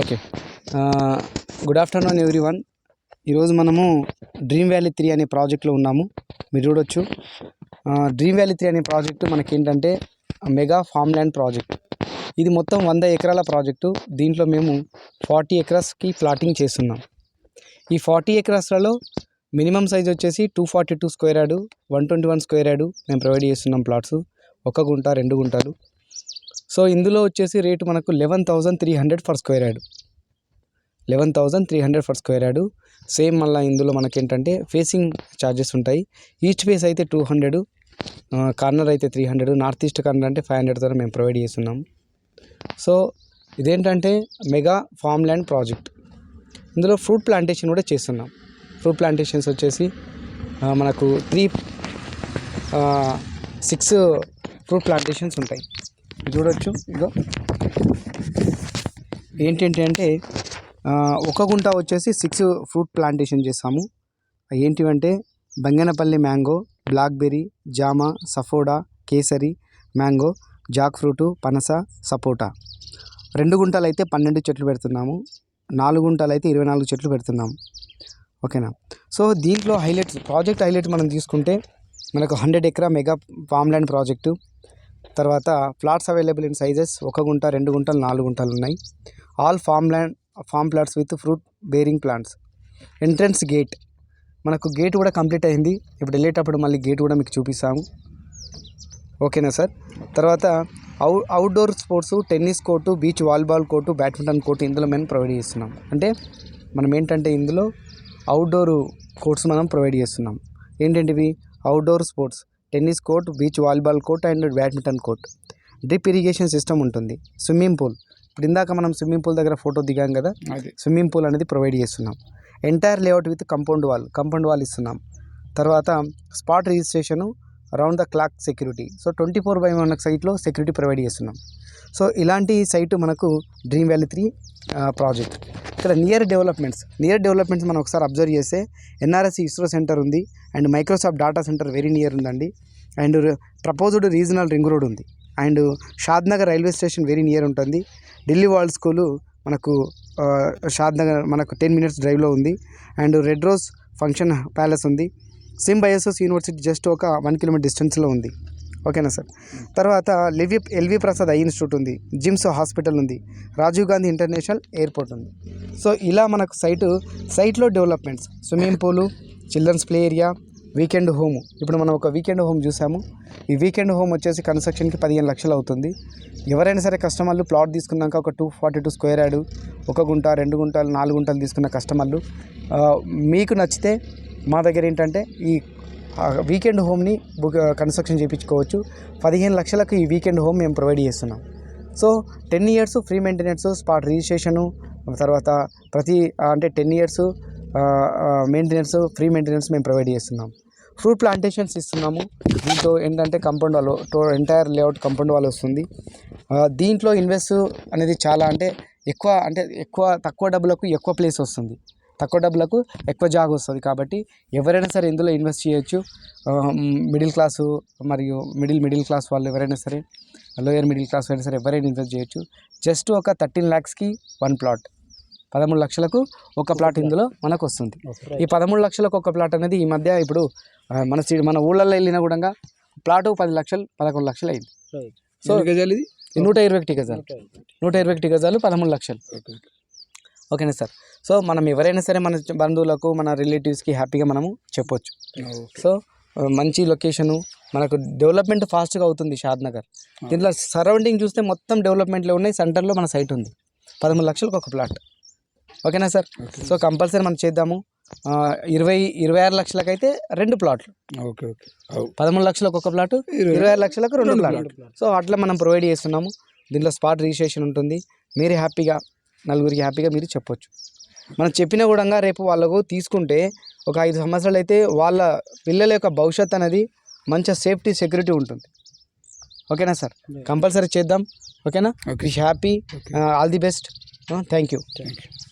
Okay. Good afternoon everyone ఈరోజు మనము dream valley three అనే ప్రాజెక్ట్లో ఉన్నాము. మీరు చూడొచ్చు. డ్రీమ్ వ్యాలీ త్రీ అనే ప్రాజెక్టు మనకి ఏంటంటే మెగా ఫామ్ ల్యాండ్ ప్రాజెక్ట్ ఇది మొత్తం వంద ఎకరాల ప్రాజెక్టు దీంట్లో మేము ఫార్టీ ఎకరాస్కి ప్లాటింగ్ చేస్తున్నాం. ఈ ఫార్టీ ఎకరాస్లలో మినిమం సైజ్ వచ్చేసి two forty two square yard one twenty one square yard మేము ప్రొవైడ్ చేస్తున్నాం ప్లాట్స్ ఒక గుంట రెండు గుంటలు. సో ఇందులో వచ్చేసి రేటు మనకు eleven thousand three hundred per square yard. Eleven thousand three hundred per square yard. Same మళ్ళీ ఇందులో మనకి ఏంటంటే ఫేసింగ్ ఛార్జెస్ ఉంటాయి. ఈచ్ ఫేస్ అయితే టూ హండ్రెడ్ కార్నర్ అయితే three hundred north east corner అంటే ఫైవ్ హండ్రెడ్తో మేము ప్రొవైడ్ చేస్తున్నాం. సో ఇదేంటంటే మెగా ఫామ్ ల్యాండ్ ప్రాజెక్ట్. ఇందులో ఫ్రూట్ ప్లాంటేషన్ కూడా చేస్తున్నాం. ఫ్రూట్ ప్లాంటేషన్స్ వచ్చేసి మనకు త్రీ సిక్స్ ఫ్రూట్ ప్లాంటేషన్స్ ఉంటాయి. చూడొచ్చు. ఇదో ఏంటంటే అంటే ఒక గుంట వచ్చేసి సిక్స్ ఫ్రూట్ ప్లాంటేషన్ చేస్తాము. ఏంటివంటే బంగనపల్లి మ్యాంగో బ్లాక్బెర్రీ జామ సఫోడా కేసరి మ్యాంగో జాక్ ఫ్రూటు పనస సపోటా. రెండు గుంటలు అయితే పన్నెండు చెట్లు పెడుతున్నాము. నాలుగు గుంటలు అయితే ఇరవై నాలుగు చెట్లు పెడుతున్నాము. ఓకేనా? సో దీంట్లో హైలైట్స్ ప్రాజెక్ట్ హైలైట్ మనం తీసుకుంటే మనకు హండ్రెడ్ ఎకరా మెగా ఫామ్ ల్యాండ్ ప్రాజెక్టు తర్వాత ఫ్లాట్స్ అవైలబుల్ ఇన్ సైజెస్ ఒక గుంట రెండు గుంటలు నాలుగు గుంటలు ఉన్నాయి. All farm land farm plots with fruit bearing plants entrance gate మనకు గేట్ కూడా కంప్లీట్ అయింది. ఇప్పుడు వెళ్ళేటప్పుడు మళ్ళీ గేట్ కూడా మీకు చూపిస్తాము. ఓకేనా సార్? తర్వాత అవు outdoor sports tennis court beach volleyball court badminton court ఇందులో మేము ప్రొవైడ్ చేస్తున్నాం. అంటే మనం ఏంటంటే ఇందులో అవుట్డోర్ కోర్ట్స్ మనం ప్రొవైడ్ చేస్తున్నాం. ఏంటంటే ఇవి? Outdoor sports tennis court beach volleyball court and badminton court. Drip irrigation system ఉంటుంది. Swimming pool. ఇప్పుడు ఇందాక మనం స్విమ్మింగ్ పూల్ దగ్గర ఫోటో దిగాం కదా? స్విమ్మింగ్ పూల్ అనేది ప్రొవైడ్ చేస్తున్నాం. Entire layout with compound wall compound wall ఇస్తున్నాం. తర్వాత spot registration around the clock security. So twenty four by one సైట్లో సెక్యూరిటీ ప్రొవైడ్ చేస్తున్నాం. సో ఇలాంటి సైట్ మనకు డ్రీమ్ వ్యాలీ త్రీ ప్రాజెక్ట్. ఇక్కడ నియర్ డెవలప్మెంట్స్ నియర్ డెవలప్మెంట్స్ మనం ఒకసారి అబ్జర్వ్ చేస్తే ఎన్ఆర్ఎస్ ఇస్రో సెంటర్ ఉంది and Microsoft data centre very near ఉందండి. And proposed regional ring road ఉంది. And Shadnagar railway station very near ఉంటుంది. ఢిల్లీ వరల్డ్ స్కూలు మనకు షాద్నగర్ మనకు టెన్ మినిట్స్ డ్రైవ్లో ఉంది. And red rose function palace ఉంది. సిమ్ బయోసెస్ యూనివర్సిటీ జస్ట్ ఒక వన్ కిలోమీటర్ డిస్టెన్స్లో ఉంది. ఓకేనా సార్? తర్వాత లివి ఎల్వి ప్రసాద్ ఐ ఇన్స్టిట్యూట్ ఉంది జిమ్స్ హాస్పిటల్ ఉంది రాజీవ్ గాంధీ ఇంటర్నేషనల్ ఎయిర్పోర్ట్ ఉంది. సో ఇలా మనకు సైటు సైట్లో developments. Swimming pool children's play area weekend home. ఇప్పుడు మనం ఒక వీకెండ్ హోమ్ చూసాము. ఈ వీకెండ్ హోమ్ వచ్చేసి కన్స్ట్రక్షన్కి పదిహేను లక్షలు అవుతుంది. ఎవరైనా సరే కస్టమర్లు ప్లాట్ తీసుకున్నాక ఒక two forty two square yard ఒక గుంట రెండు గుంటలు నాలుగు గుంటలు తీసుకున్న కస్టమర్లు. మీకు నచ్చితే మా దగ్గర ఏంటంటే ఈ వీకెండ్ హోమ్ని బుక్ కన్స్ట్రక్షన్ చేయించుకోవచ్చు. పదిహేను లక్షలకు ఈ వీకెండ్ హోమ్ మేము ప్రొవైడ్ చేస్తున్నాం. So ten years free maintenance spot registration తర్వాత ప్రతి అంటే ten years maintenance free maintenance మేము ప్రొవైడ్ చేస్తున్నాం. ఫ్రూట్ ప్లాంటేషన్స్ ఇస్తున్నాము. దీంతో ఏంటంటే కంపౌండ్ వాళ్ళు టో ఎంటైర్ లేఅవుట్ కంపౌండ్ వాళ్ళు వస్తుంది. దీంట్లో ఇన్వెస్ట్ అనేది చాలా అంటే ఎక్కువ అంటే ఎక్కువ తక్కువ డబ్బులకు ఎక్కువ ప్లేస్ వస్తుంది. తక్కువ డబ్బులకు ఎక్కువ జాగ్ వస్తుంది కాబట్టి ఎవరైనా సరే ఇందులో ఇన్వెస్ట్ చేయొచ్చు. మిడిల్ క్లాసు మరియు మిడిల్ మిడిల్ క్లాస్ వాళ్ళు ఎవరైనా సరే లోయర్ మిడిల్ క్లాస్ అయినా సరే ఎవరైనా ఇన్వెస్ట్ చేయొచ్చు. జస్ట్ ఒక థర్టీన్ ల్యాక్స్కి వన్ ప్లాట్. పదమూడు లక్షలకు ఒక ప్లాట్ ఇందులో మనకు వస్తుంది. ఈ పదమూడు లక్షలకు ఒక ప్లాట్ అనేది ఈ మధ్య ఇప్పుడు మన సి- మన ఊళ్ళల్లో వెళ్ళినా కూడా ప్లాటు పది లక్షలు పదకొండు లక్షలు అయింది. సో గజాలు ఇది? నూట ఇరవై ఒకటి గజాలు. నూట ఇరవై ఒకటి. గజాలు పదమూడు లక్షలు. ఓకేనా సార్? సో మనం ఎవరైనా సరే మన బంధువులకు మన రిలేటివ్స్కి హ్యాపీగా మనము చెప్పొచ్చు. సో మంచి లొకేషను మనకు డెవలప్మెంట్ ఫాస్ట్గా అవుతుంది షాద్ నగర్. దీంట్లో సరౌండింగ్ చూస్తే మొత్తం డెవలప్మెంట్లో ఉన్నాయి సెంటర్లో మన సైట్ ఉంది. పదమూడు లక్షలకు ఒక ప్లాట్. ఓకేనా సార్? సో కంపల్సరీ మనం చేద్దాము. ఇరవై ఇరవై ఆరు లక్షలకైతే రెండు ప్లాట్లు. Okay okay. పదమూడు లక్షలకు ఒక ప్లాట్ ఇరవై ఆరు లక్షలకు రెండు ప్లాట్లు. సో అట్లా మనం ప్రొవైడ్ చేస్తున్నాము. దీంట్లో స్పాట్ రిజిస్ట్రేషన్ ఉంటుంది. మీరు హ్యాపీగా నలుగురికి హ్యాపీగా మీరు చెప్పొచ్చు. మనం చెప్పిన కూడా రేపు వాళ్ళకు తీసుకుంటే ఒక ఐదు సంవత్సరాలు అయితే వాళ్ళ పిల్లల యొక్క భవిష్యత్ అనేది మంచి సేఫ్టీ సెక్యూరిటీ ఉంటుంది. ఓకేనా సార్? కంపల్సరీ చేద్దాం. ఓకేనా? Okay wish happy. All the best. Thank you. Thank you